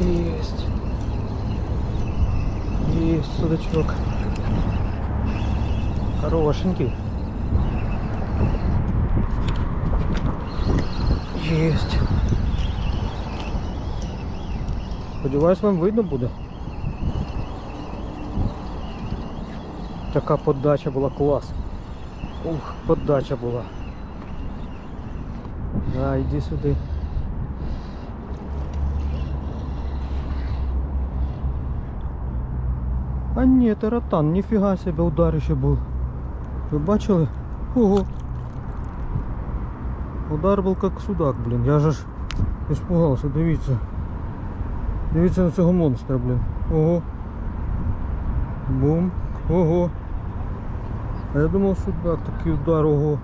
Есть. Есть судачок. Хорошенький. Есть. Сподіваюсь, вам видно буде. Така подача була клас. Ух, подача була. Да, йди сюди. А ні, таратан, ніфіга себе ударище був. Ви бачили? Ого. Удар був як судак, блін. Я же ж испугався, дивіться. Дивіться на цього монстра, блін. Ого. Бум. Ого. А я думав судак, такий удар, ого.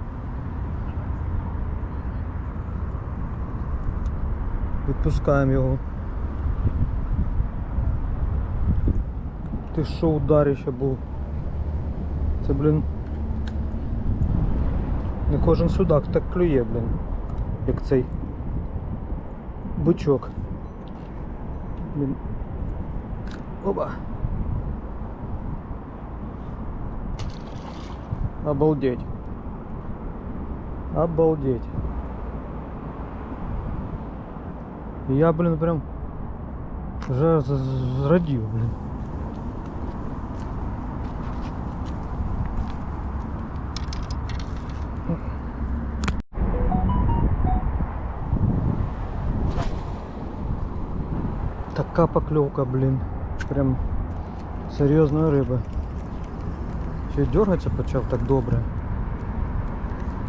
Відпускаємо його. Ти що ударище був? Це, блін. Не кожен судак так клює, блін. Як цей бичок. Блін. Оба. Обалдеть. Обалдеть. Я, блін, прям вже з- з- зрадів, блін. Така поклевка, блин. Прям серйозної риби. Ще й дергатися почав так добре.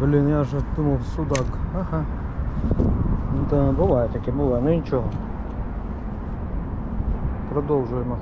Блін, я вже думав судак. Ага. Ну Да, буває таке, буває, ну нічого. Продовжуємо.